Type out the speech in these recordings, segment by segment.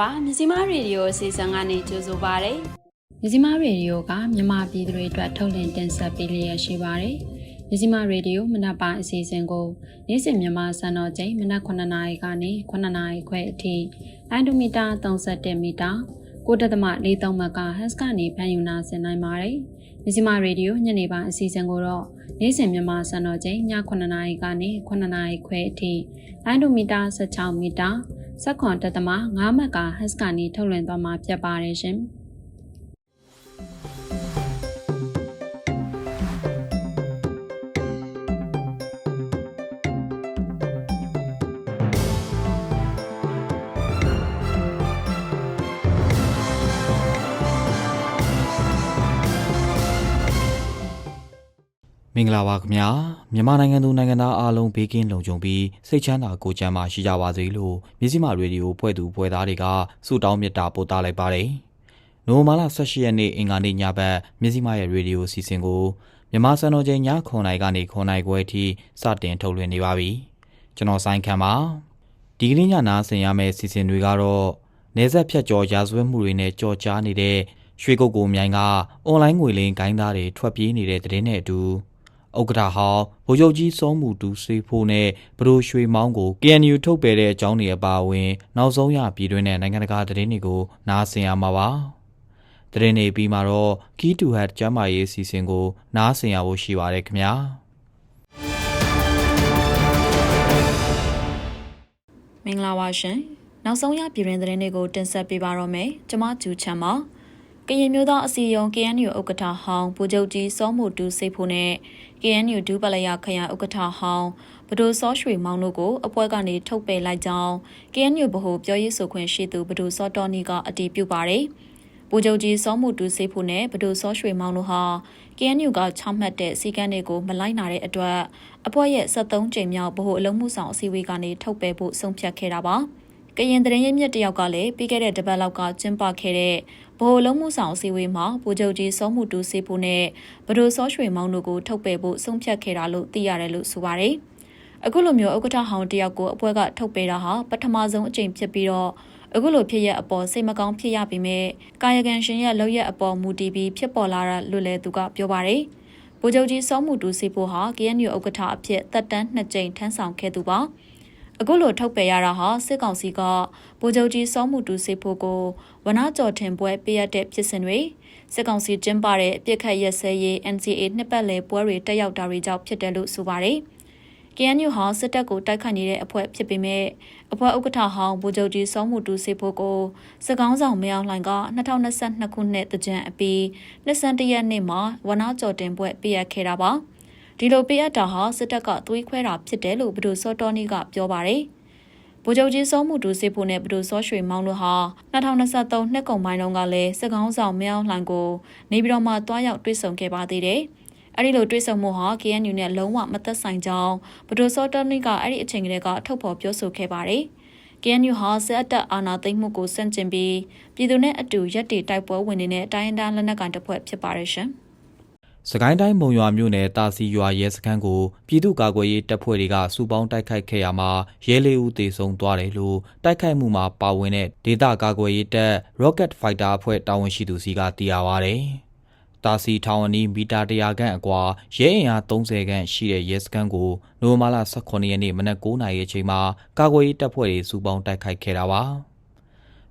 င်္ဂလာပါမြစီမရေဒီယိုအစီအစဉ်ကနေကြိုဆိုပါရစေမြစီမရေဒီယိုကမြန်မာပြည်သူတွေအတွက်ထုတ်လင်းတင်ဆက်ပေးလျက်ရှိပါတယ်မြစီမရေဒီယိုမနက်ပိုင်းအစီအစဉ်ကိုနေ့စဉ်မြန်မာစံတော်ချိန်မနက်9:00နာရီကနေ9:00နာရီခွဲအထိလိုင်းဒိုမီတာ31မီတာ 9.43မကဟတ်စကနေဖန်ယူနာဆင်နိုင်ပါတယ်မြစီမရေဒီယိုညနေပိုင်းအစီအစဉ်ကိုတော့နေ့စဉ်မြန်မာစံတော်ချိန်ည9:00နာရီကနေ9:00နာရီခွဲအထိလိုင်းဒိုမီတာ16မီတာစက်ခွန်တက်သမ9မက်ကဟတ်စကနေထုတ်လွှင့်သွားမှာဖြစ်ပါတယ်ရှင်။ မင်္ဂလာပါခင်ဗျာမြန်မာနိုင်ငံသူနိုင်ငံသားအားလုံးဘေးကင်းလုံခြုံပြီးစိတ်ချမ်းသာကိုယ်ကျန်းမာရှိကြပါစေလို့မြစည်းမရေဒီယိုဖွဲ့သူဖွဲ့သားတွေကဆုတောင်းမေတ္တာပို့သလိုက်ပါတယ်။နိုဝင်ဘာလ18ရက်နေ့အင်္ဂါနေ့ညဘက်မြစည်းမရဲ့ရေဒီယိုစီစဉ်ကိုမြန်မာစံတော်ချိန်ည9:00နာရီကနေ9:00နာရီခွဲအထိစတင်ထုတ်လွှင့်နေပါပြီ။ကျွန်တော်ဆိုင်ခံပါဒီကနေ့ညနားဆင်ရမယ့်စီစဉ်တွေကတော့နေဆက်ဖြတ်ကျော်ရာဇဝတ်မှုတွေနဲ့ကြော်ကြားနေတဲ့ရွှေကုတ်ကိုမြိုင်ကအွန်လိုင်းငွေလင်းဂိုင်းသားတွေထွက်ပြေးနေတဲ့တဲ့တဲ့နဲ့အတူ ဥက္ကဋ္ဌဟောင်းဗိုလ်ချုပ်ကြီးစောမှုတူစေဖို့နဲ့ဘရိုရွှေမောင်းကို KNU ထုတ်ပယ်တဲ့အကြောင်းတွေအပါအဝင် နောက်ဆုံးရပြည်တွင်းနဲ့နိုင်ငံတကာသတင်းတွေကိုနားဆင်ရမှာပါသတင်းတွေပြီးမှာတော့ Key to Head ကျမ်းမာရေးအစီအစဉ်ကို နားဆင်ရဖို့ရှိပါတယ်ခင်ဗျာမင်္ဂလာပါရှင်။နောက်ဆုံးရပြည်တွင်သတင်းတွေကိုတင်ဆက်ပေးပါတော့မယ်။ကျွန်မကျူချမ်းပါ။ကရင်မျိုးသားအစည်းအရုံး KNU ဥက္ကဋ္ဌဟောင်းဗိုလ်ချုပ်ကြီးစောမှုတူစိတ်ဖို့နဲ့ KNU ဒူးပလယခရိုင်ဥက္ကဋ္ဌဟောင်းဘဒိုစောရွှေမောင်တို့ကိုအဖွဲ့ကနေထုတ်ပယ်လိုက်ကြောင်း KNU ဗဟိုပြောရေးဆိုခွင့်ရှိသူဘဒိုစောတော်နီကအတည်ပြုပါတယ်။ဗိုလ်ချုပ်ကြီးစောမှုတူစိတ်ဖို့နဲ့ဘဒိုစောရွှေမောင်တို့ဟာ KNU ကချမှတ်တဲ့စီကံတွေကိုမလိုက်နာတဲ့အတွက်အဖွဲ့ရဲ့73ကြိမ်မြောက်ဗဟိုအလုံးမှုဆောင်အစည်းအဝေးကနေထုတ်ပယ်ဖို့ဆုံးဖြတ်ခဲ့တာပါ။ ကရင်သတင်းရင်းမြစ်တယောက်ကလည်းပြီးခဲ့တဲ့တပတ်လောက်ကကျင်းပခဲ့တဲ့ဗဟိုလုံးမှုဆောင်အစည်းအဝေးမှာဗိုလ်ချုပ်ကြီးစောမှုတူစေဖို့နဲ့ဗဒိုစောရွှေမောင်တို့ကိုထုတ်ပယ်ဖို့ဆုံးဖြတ်ခဲ့တာလို့သိရတယ်လို့ဆိုပါတယ်။အခုလိုမျိုးဥက္ကဋ္ဌဟောင်းတယောက်ကိုအဖွဲ့ကထုတ်ပယ်တာဟာပထမဆုံးအကြိမ်ဖြစ်ပြီးတော့အခုလိုဖြစ်ရအပေါ်စိတ်မကောင်းဖြစ်ရပေမဲ့ကာယကံရှင်ရဲ့လောက်ရအပေါ်မူတည်ပြီးဖြစ်ပေါ်လာတာလို့လည်းသူကပြောပါတယ်။ဗိုလ်ချုပ်ကြီးစောမှုတူစေဖို့ဟာ KNU ဥက္ကဋ္ဌအဖြစ်သက်တမ်းနှစ်ကြိမ်ထမ်းဆောင်ခဲ့သူပါ။ အခုလိုထုတ်ပယ်ရတာဟာစစ်ကောင်စီကဗိုလ်ချုပ်ကြီးစောမှုတူစေဖို့ကိုဝနာကြော်ထင်ပွဲပေးရတဲ့ဖြစ်စဉ်တွေစစ်ကောင်စီကျင်းပတဲ့အပြစ်ခတ်ရက်စဲရေး NCA နှစ်ပတ်လည်ပွဲတွေတက်ရောက်တာတွေကြောင့်ဖြစ်တယ်လို့ဆိုပါတယ်။ KNU ဟာစစ်တပ်ကိုတိုက်ခိုက်နေတဲ့အဖွဲ့ဖြစ်ပေမဲ့အဖွဲ့ဥက္ကဋ္ဌဟောင်းဗိုလ်ချုပ်ကြီးစောမှုတူစေဖို့ကိုစစ်ကောင်းဆောင်မယောင်လှိုင်က2022ခုနှစ်တကြံအပြီး21ရက်နေ့မှာဝနာကြော်တင်ပွဲပေးအပ်ခဲ့တာပါ ဒီလိုပေးအပ်တာဟာစစ်တပ်ကသွေးခွဲတာဖြစ်တယ်လို့ဘဒိုစောတော်နီကပြောပါတယ်ဗိုလ်ချုပ်ကြီးစောမှုတူစေဖို့နဲ့ဘဒိုစောရွှေမောင်တို့ဟာ2023နှစ်ကုန်ပိုင်းတုန်းကလည်းစစ်ကောင်းဆောင်မယောင်လှိုင်ကိုနေပြည်တော်မှာတွားရောက်တွေ့ဆုံခဲ့ပါသေးတယ်အဲ့ဒီလိုတွေ့ဆုံမှုဟာ KNU နဲ့လုံးဝမသက်ဆိုင်ကြောင်းဘဒိုစောတော်နီကအဲ့ဒီအချိန်ကလေးကထုတ်ဖော်ပြောဆိုခဲ့ပါတယ်။ KNU ဟာစစ်အတပ်အာဏာသိမ်းမှုကိုဆန့်ကျင်ပြီးပြည်သူနဲ့အတူရက်တီတိုက်ပွဲဝင်နေတဲ့တိုင်းရင်းသားလက်နက်ကိုင်တပ်ဖွဲ့ဖြစ်ပါတယ်ရှင်။ စကိုင်းတိုင်းမုံရွာမြို့နယ်တာစီရွာရဲစခန်းကိုပြည်သူ့ကာကွယ်ရေးတပ်ဖွဲ့တွေကစူပေါင်းတိုက်ခိုက်ခဲ့ရမှာရဲလေးဦးသေဆုံးသွားတယ်လို့တိုက်ခိုက်မှုမှာပါဝင်တဲ့ဒေသကာကွယ်ရေးတပ် Rocket Fighter အဖွဲ့တာဝန်ရှိသူစီကသိရပါဗျ။တာစီထောင်အနီးမီတာ100ခန့်အကွာရဲအင်အား30ခန့်ရှိတဲ့ရဲစခန်းကိုနိုဝင်ဘာလ18ရက်နေ့မနက်9:00နာရီအချိန်မှာကာကွယ်ရေးတပ်ဖွဲ့တွေစူပေါင်းတိုက်ခိုက်ခဲ့တာပါ။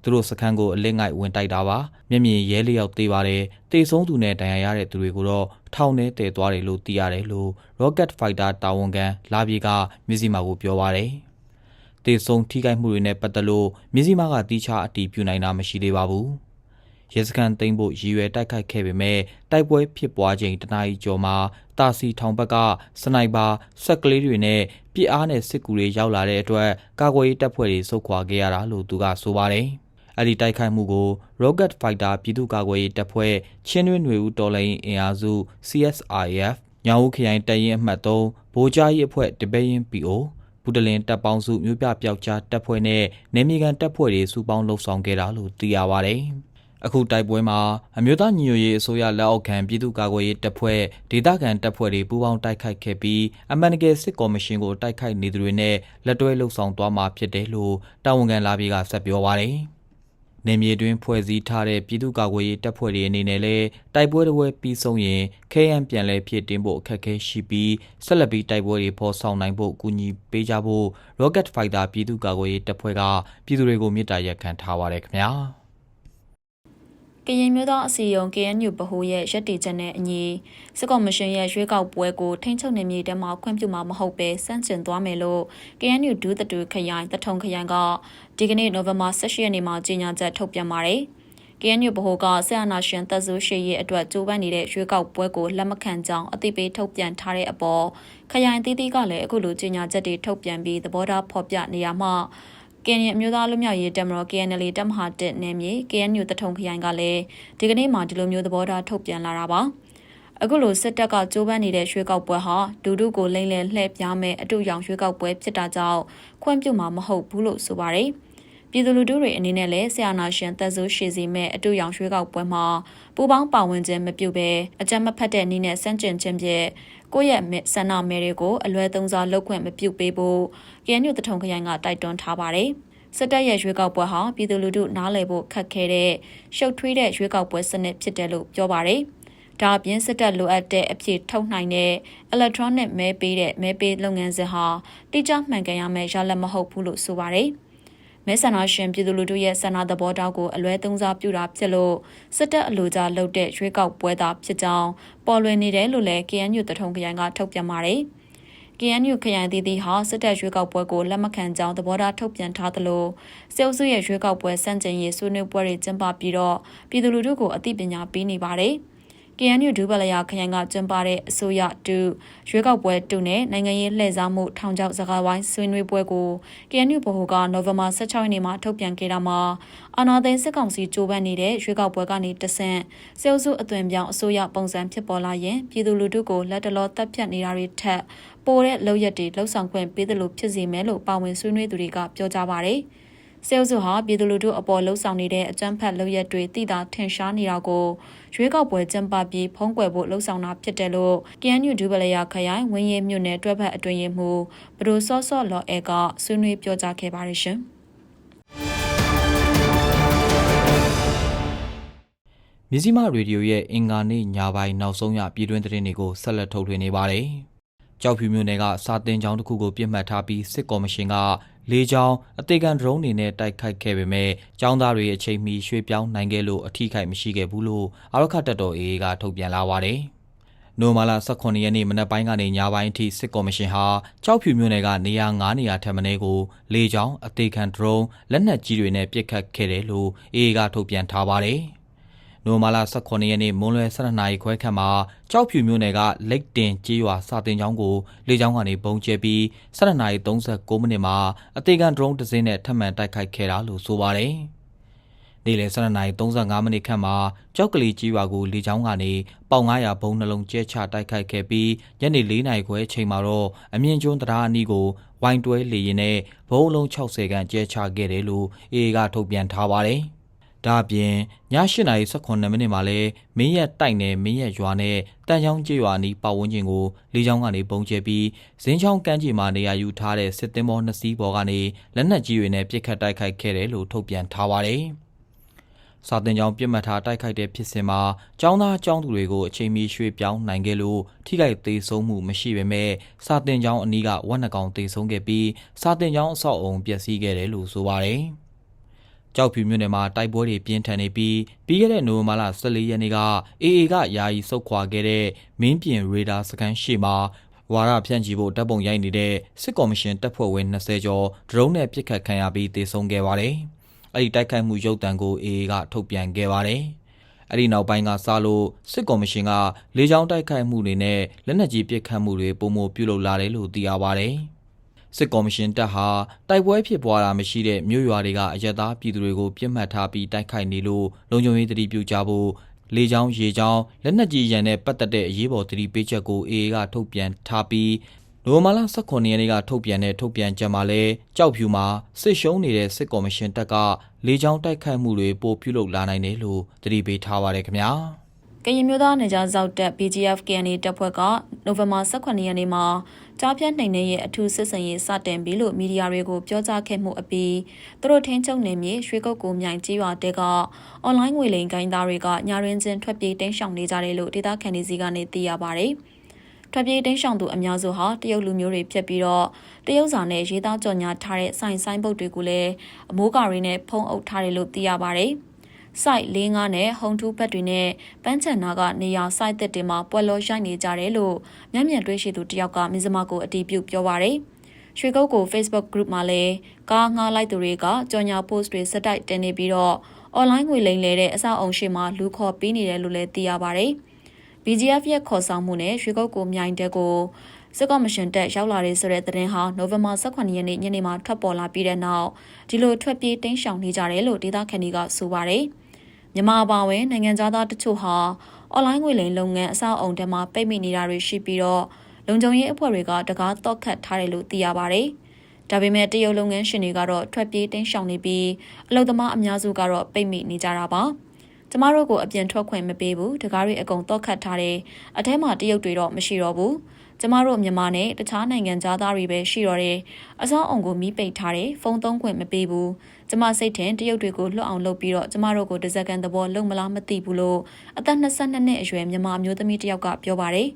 သူတို့စခန်းကိုအလစ်ငိုက်ဝင်တိုက်တာပါမျက်မြင်ရဲလျောက်သေးပါတယ်တေဆုံးသူနဲ့ဒဏ်ရာရတဲ့သူတွေကိုတော့ထောင်ထဲတည်သွားတယ်လို့သိရတယ်လို့ Rocket Fighter တာဝန်ခံလာပြေကမြစည်းမာကိုပြောပါတယ်တေဆုံးထိခိုက်မှုတွေနဲ့ပတ်သက်လို့မြစည်းမာကတီးခြားအတီးပြနိုင်တာမရှိသေးပါဘူးရဲစခန်းသိမ်းဖို့ရည်ရွယ်တိုက်ခိုက်ခဲ့ပေမဲ့တိုက်ပွဲဖြစ်ပွားချိန်တနာရီကျော်မှာတာစီထောင်ဘက်ကစနိုက်ပါဆက်ကလေးတွေနဲ့ပြစ်အားနဲ့စစ်ကူတွေရောက်လာတဲ့အတွက်ကာကွယ်ရေးတပ်ဖွဲ့တွေဆုတ်ခွာခဲ့ရတာလို့သူကဆိုပါတယ်။ အဲ့ဒီတိုက်ခိုက်မှုကို Rocket Fighter ပြည်သူ့ကာကွယ်ရေးတပ်ဖွဲ့ချင်းတွင်းຫນွေဦးတော်လိုင်းအင်အားစု CSIF ညောင်ဦးခရိုင်တရင်အမှတ်3ဗိုလ်ကြားရေးအဖွဲ့တပည့်ရင် PO ပူတလင်တပ်ပေါင်းစုမြို့ပြပျောက်ကြားတပ်ဖွဲ့နဲ့နေမြေကန်တပ်ဖွဲ့တွေစုပေါင်းလှုပ်ဆောင်ခဲ့တာလို့သိရပါဗျ။အခုတိုက်ပွဲမှာအမျိုးသားညီညွတ်ရေးအစိုးရလက်အောက်ခံပြည်သူ့ကာကွယ်ရေးတပ်ဖွဲ့ဒေသခံတပ်ဖွဲ့တွေပူးပေါင်းတိုက်ခိုက်ခဲ့ပြီးအမှန်တကယ်စစ်ကော်မရှင်ကိုတိုက်ခိုက်နေသူတွေနဲ့လက်တွဲလှုပ်ဆောင်သွားမှာဖြစ်တယ်လို့တာဝန်ခံလာပြီးကဆက်ပြောပါရယ်။ နေမြေတွင်ဖွဲ့စည်းထားတဲ့ပြည်သူ့ကာကွယ်ရေးတပ်ဖွဲ့တွေအနေနဲ့လည်းတိုက်ပွဲတစ်ပွဲပြီးဆုံးရင် KN ပြန်လည်ဖြစ်တင်ဖို့အခက်အခဲရှိပြီးဆက်လက်ပြီးတိုက်ပွဲတွေဖော်ဆောင်နိုင်ဖို့ကူညီပေးကြဖို့ Rocket Fighter ပြည်သူ့ကာကွယ်ရေးတပ်ဖွဲ့ကပြည်သူတွေကိုမေတ္တာရက်ခံထားပါတယ်ခင်ဗျာကရင်မျိုးသားအစည်းအရုံး KNU ဗဟိုရဲ့ရက်တီချက်နဲ့အညီစစ်ကော်မရှင်ရဲ့ရွေးကောက်ပွဲကိုထိန်းချုပ်နေမြေတဲမှာခွင့်ပြုမှာမဟုတ်ပဲစန့်ကျင်သွားမယ်လို့ KNU ဒုတတူခရိုင်တထုံခရိုင်က ဒီကနေ့နိုဝင်ဘာ18ရက်နေ့မှာကြေညာချက်ထုတ်ပြန်ပါတယ်။ KNU ဗဟိုကဆရာနာရှင်သက်ဆိုးရှိရဲ့အတွက်ကြိုးပမ်းနေတဲ့ရွေးကောက်ပွဲကိုလက်မခံကြောင်းအသိပေးထုတ်ပြန်ထားတဲ့အပေါ်ခရိုင်သီးသီးကလည်းအခုလိုကြေညာချက်တွေထုတ်ပြန်ပြီးသဘောထားဖော်ပြနေရမှာကရင်အမျိုးသားလူမျိုးရေးတမတော် KNL တမဟာတက်နယ်မြေ KNU တထုံခရိုင်ကလည်းဒီကနေ့မှဒီလိုမျိုးသဘောထားထုတ်ပြန်လာတာပါအခုလိုစစ်တပ်ကကြိုးပမ်းနေတဲ့ရွှေကောက်ပွဲဟာဒူဒုကိုလိမ့်လည်လှည့်ပြားမဲ့အတူရောင်ရွှေကောက်ပွဲဖြစ်တာကြောင့်ခွင့်ပြုမှာမဟုတ်ဘူးလို့ဆိုပါတယ် ပြည်သူလူထုတွေအနေနဲ့လည်းဆရာနာရှင်သက်ဆိုးရှိစီမဲ့အတူရောင်ရွှေကောက်ပွဲမှာပူပေါင်းပါဝင်ခြင်းမပြုဘဲအကြမ်းမဖက်တဲ့နည်းနဲ့စန့်ကျင်ခြင်းဖြင့်ကိုယ့်ရဲ့ဆန္ဒမဲတွေကိုအလွဲသုံးစားလုပ်ခွင့်မပြုပေးဖို့ KNU တထုံခရိုင်ကတိုက်တွန်းထားပါတယ်။စစ်တပ်ရဲ့ရွေးကောက်ပွဲဟာပြည်သူလူထုနားလည်ဖို့ခက်ခဲတဲ့ရှုပ်ထွေးတဲ့ရွေးကောက်ပွဲစနစ်ဖြစ်တယ်လို့ပြောပါတယ်။ဒါအပြင်စစ်တပ်လိုအပ်တဲ့အဖြစ်ထုတ်နိုင်တဲ့ electronic မဲပေးတဲ့မဲပေးလုပ်ငန်းစဉ်ဟာတိကျမှန်ကန်ရမယ့်ရလဒ်မဟုတ်ဘူးလို့ဆိုပါတယ်။ မဲဆန္ဒရှင်ပြည်သူလူထုရဲ့ဆန္ဒသဘောထားကိုအလွဲသုံးစားပြုတာဖြစ်လို့စစ်တပ်အလိုကြလုပ်တဲ့ရွေးကောက်ပွဲသားဖြစ်ကြောင်းပေါ်လွင်နေတယ်လို့လည်း KNU တထုံခရိုင်ကထုတ်ပြန်ပါတယ်။ KNU ခရိုင်တည်တည်ဟာစစ်တပ်ရွေးကောက်ပွဲကိုလက်မခံကြောင်းသဘောထားထုတ်ပြန်ထားသလိုစေအုပ်စုရဲ့ရွေးကောက်ပွဲစန့်ကျင်ရေးဆွေးနွေးပွဲတွေကျင်းပပြီးတော့ပြည်သူလူထုကိုအသိပညာပေးနေပါတယ်။ KNU ဒူဘလယာခရိုင်ကကျင်းပတဲ့အစိုးရတူရွေးကောက်ပွဲတူနဲ့နိုင်ငံရေးလှည့်စားမှုထောင်ချောက်စကားဝိုင်းဆွေးနွေးပွဲကို KNU ဗဟိုကနိုဝင်ဘာ16ရက်နေ့မှာထုတ်ပြန်ခဲ့တာမှာအာနာသိန်းစစ်ကောင်စီကြိုးပမ်းနေတဲ့ရွေးကောက်ပွဲကနေတဆင့်စေအုပ်စုအသွင်ပြောင်းအစိုးရပုံစံဖြစ်ပေါ်လာရင်ပြည်သူလူထုကိုလက်တလောတပ်ဖြတ်နေတာတွေထက်ပိုတဲ့လောက်ရက်တွေလှုပ်ဆောင်ခွင့်ပေးတယ်လို့ဖြစ်စေမယ်လို့ပါဝင်ဆွေးနွေးသူတွေကပြောကြပါဗျ။ဆဲလ်စုဟာပြည်သူလူထုအပေါ်လှုံ့ဆော်နေတဲ့အကြမ်းဖက်လုပ်ရက်တွေတိတာထင်ရှားနေတာကို ရွေးကောက်ပွဲကျင်းပပြီးဖုံးကွယ်ဖို့လှုံ့ဆော်တာဖြစ်တယ်လို့ KNU ဒူဘလယာခရိုင်ဝင်းရဲမြို့နယ်တွဲဖက်အတွင်ရေးမှူးဘဒိုစောစောလော်အဲကဆွေးနွေးပြောကြားခဲ့ပါတယ်ရှင်။မြစည်းမရေဒီယိုရဲ့အင်္ဂါနေ့ညပိုင်းနောက်ဆုံးရပြည်တွင်းသတင်းတွေကိုဆက်လက်ထုတ်လွှင့်နေပါတယ်။ကြောက်ဖြူမြို့နယ်ကစာတင်ကျောင်းတစ်ခုကိုပြစ်မှတ်ထားပြီးစစ်ကော်မရှင်က လေကြောင်းအသေးခံဒရုန်းတွေနဲ့တိုက်ခိုက်ခဲ့ပေမဲ့ကျောင်းသားတွေအချိန်မီရွှေ့ပြောင်းနိုင်ခဲ့လို့အထိခိုက်မရှိခဲ့ဘူးလို့အာရခတ်တပ်တော် AA ကထုတ်ပြန်လာပါတယ်။နိုမာလာ18ရက်နေ့မနက်ပိုင်းကနေညပိုင်းအထိစစ်ကော်မရှင်ဟာကြောက်ဖြူမြို့နယ်ကနေရာ9နေရာထပ်မင်းကိုလေကြောင်းအသေးခံဒရုန်းလက်နက်ကြီးတွေနဲ့ပစ်ခတ်ခဲ့တယ်လို့ AA ကထုတ်ပြန်ထားပါတယ်။ နိုမာလာ18ရက်နေ့မွန်းလွဲ12နာရီခွဲခန့်မှာကြောက်ဖြူမြို့နယ်ကလိတ်တင်ကြေးရွာစာတင်ကျောင်းကိုလေကြောင်းကနေပုံကျဲပြီး12နာရီ39မိနစ်မှာအသေးခံဒရုန်းတစ်စင်းနဲ့ထပ်မံတိုက်ခိုက်ခဲ့တာလို့ဆိုပါတယ်။နေ့လယ်12နာရီ35မိနစ်ခန့်မှာကြောက်ကလေးကြီးရွာကိုလေကြောင်းကနေပေါင်900ဘုံနှလုံးကျဲချတိုက်ခိုက်ခဲ့ပြီးညနေ4နာရီခွဲအချိန်မှာတော့အမြင့်ကျွန်းတရားအနီးကိုဝိုင်းတွဲလေရင်နဲ့ဘုံလုံး60ခန့်ကျဲချခဲ့တယ်လို့အေအေကထုတ်ပြန်ထားပါတယ်။ ဒါအပြင်ည8:18မိနစ်မှာလဲမင်းရက်တိုက်နယ်မင်းရက်ရွာနဲ့တန်ချောင်းကျေးရွာနီးပတ်ဝန်းကျင်ကိုလေကြောင်းကနေပုံကျဲပြီးဇင်းချောင်းကမ်းခြေမှာနေရာယူထားတဲ့စစ်သင်္ဘောနှစ်စီးပေါ်ကနေလက်နက်ကြီးတွေနဲ့ပစ်ခတ်တိုက်ခိုက်ခဲ့တယ်လို့ထုတ်ပြန်ထားပါတယ်။စာတင်ကြောင်ပြစ်မှတ်ထားတိုက်ခိုက်တဲ့ဖြစ်စဉ်မှာចောင်းသားចောင်းသူတွေကိုအချိန်မီရွှေ့ပြောင်းနိုင်ခဲ့လို့ထိခိုက်သေးဆုံးမှုမရှိပေမဲ့စာတင်ကြောင်အနီးကဝက်နှကောင်သေဆုံးခဲ့ပြီးစာတင်ကြောင်အဆောက်အုံပျက်စီးခဲ့တယ်လို့ဆိုပါတယ်။ ကြောက်ဖြူမြို့နယ်မှာတိုက်ပွဲတွေပြင်းထန်နေပြီးပြီးခဲ့တဲ့နိုဝင်ဘာလ14ရက်နေ့က AA ကယာယီဆုတ်ခွာခဲ့တဲ့မင်းပြင်ရေဒါစကန်ရှိမှာဝါရဖြန့်ချီဖို့တပ်ပုံရိုက်နေတဲ့စစ်ကော်မရှင်တပ်ဖွဲ့ဝင်20ကျော်ဒရုန်းနဲ့ပစ်ခတ်ခံရပြီးတေဆုံးခဲ့ပါတယ်။အဲ့ဒီတိုက်ခိုက်မှုရုပ်တံကို AA ကထုတ်ပြန်ခဲ့ပါတယ်။အဲ့ဒီနောက်ပိုင်းကစလို့စစ်ကော်မရှင်ကလေကြောင်းတိုက်ခိုက်မှုတွေနဲ့လက်နက်ကြီးပစ်ခတ်မှုတွေပုံမပြုလုပ်လာတယ်လို့သိရပါတယ်။ စစ်ကော်မရှင်တပ်ဟာတိုက်ပွဲဖြစ်ပွားတာမရှိတဲ့မြို့ရွာတွေကအရက်သားပြည်သူတွေကိုပြစ်မှတ်ထားပြီးတိုက်ခိုက်နေလို့လုံခြုံရေးတတိပြုကြဖို့လေကြောင်းရေကြောင်းလက်နက်ကြီးရန်နဲ့ပတ်သက်တဲ့အရေးပေါ်တတိပေးချက်ကို AA ကထုတ်ပြန်ထားပြီးနိုဝင်ဘာလ18ရက်နေ့ကထုတ်ပြန်တဲ့ထုတ်ပြန်ချက်မှာလဲကြောက်ဖြူမှာစစ်ရှုံးနေတဲ့စစ်ကော်မရှင်တပ်ကလေကြောင်းတိုက်ခိုက်မှုတွေပိုပြုလုပ်လာနိုင်တယ်လို့တတိပေးထားပါတယ်ခင်ဗျာ ကရင်မျိုးသားနေကြဇောက်တက် BGF KNA တပ်ဖွဲ့ကနိုဝင်ဘာ18ရက်နေ့မှာကြားပြတ်နှိမ်နှင်းရဲ့အထူးစစ်စင်ရေးစတင်ပြီလို့မီဒီယာတွေကိုပြောကြားခဲ့မှုအပြီးသူတို့ထင်းချုပ်နေမြေရွှေကုတ်ကိုမြိုင်ကြီးရွာတဲကအွန်လိုင်းငွေလိမ်ကိုင်းသားတွေကညာရင်းချင်းထွက်ပြေးတင်းရှောင်နေကြတယ်လို့ဒေတာခန်ဒီစီကနေသိရပါဗျ။ထွက်ပြေးတင်းရှောင်သူအများစုဟာတရုတ်လူမျိုးတွေဖြစ်ပြီးတော့တရုတ်စာနဲ့ရေးသားကြော်ညာထားတဲ့ဆိုင်ဆိုင်ပုတ်တွေကိုလည်းအမိုးကာရီနဲ့ဖုံးအုပ်ထားတယ်လို့သိရပါတယ်။ စိုက်၄၅နဲ့ဟုံထူးဘက်တွေနဲ့ပန်းချန်နာကနေရာစိုက်သက်တွေမှာပွဲလောရိုက်နေကြတယ်လို့မျက်မြင်တွေ့ရှိသူတယောက်ကမင်းစမကိုအတီးပြုတ်ပြောပါရယ်ရွှေကုတ်ကို Facebook group မှာလည်းကားငှားလိုက်သူတွေကကြော်ညာ post တွေစက်တိုက်တင်နေပြီးတော့ online ငွေလိမ်လဲတဲ့အဆောက်အုံရှိမှလူခေါ်ပေးနေတယ်လို့လည်းသိရပါဗျ။ BGF ရဲ့ခေါ်ဆောင်မှုနဲ့ရွှေကုတ်ကိုမြိုင်တဲ့ကိုစစ်ကော်မရှင်တက်ရောက်လာတဲ့ဆိုတဲ့သတင်းဟာနိုဝင်ဘာ18ရက်နေ့ညနေမှာထွက်ပေါ်လာပြီးတဲ့နောက်ဒီလိုထွက်ပြေးတင်းရှောင်နေကြတယ်လို့ဒေသခံတွေကဆိုပါတယ်။ မြန်မာပါဝင်နိုင်ငံသားတချို့ဟာအွန်လိုင်းငွေလိမ်လုပ်ငန်းအဆောက်အုံထဲမှာပိတ်မိနေတာတွေရှိပြီးတော့လုံခြုံရေးအဖွဲ့တွေကတကားတော့ခတ်ထားတယ်လို့သိရပါတယ်။ဒါပေမဲ့တရုတ်လုပ်ငန်းရှင်တွေကတော့ထွက်ပြေးတင်းရှောင်နေပြီးအလုပ်သမားအများစုကတော့ပိတ်မိနေကြတာပါ။ကျမတို့ကိုအပြင်ထွက်ခွင့်မပေးဘူး။တကားတွေအကုန်တော့ခတ်ထားတယ်။အထဲမှာတရုတ်တွေတော့မရှိတော့ဘူး။ကျမတို့မြန်မာနဲ့တခြားနိုင်ငံသားတွေပဲရှိတော့တယ်အစောအောင်ကိုမီးပိတ်ထားတယ်ဖုန်းသုံးခွင့်မပေးဘူး ကျမစိတ်ထင်တရုတ်တွေကိုလွတ်အောင်လုပ်ပြီးတော့ကျမတို့ကိုတစ်စက္ကန့်သဘောလုံမလားမသိဘူးလို့အသက်22နှစ်အရွယ်မြန်မာမျိုးသမီးတစ်ယောက်ကပြောပါတယ်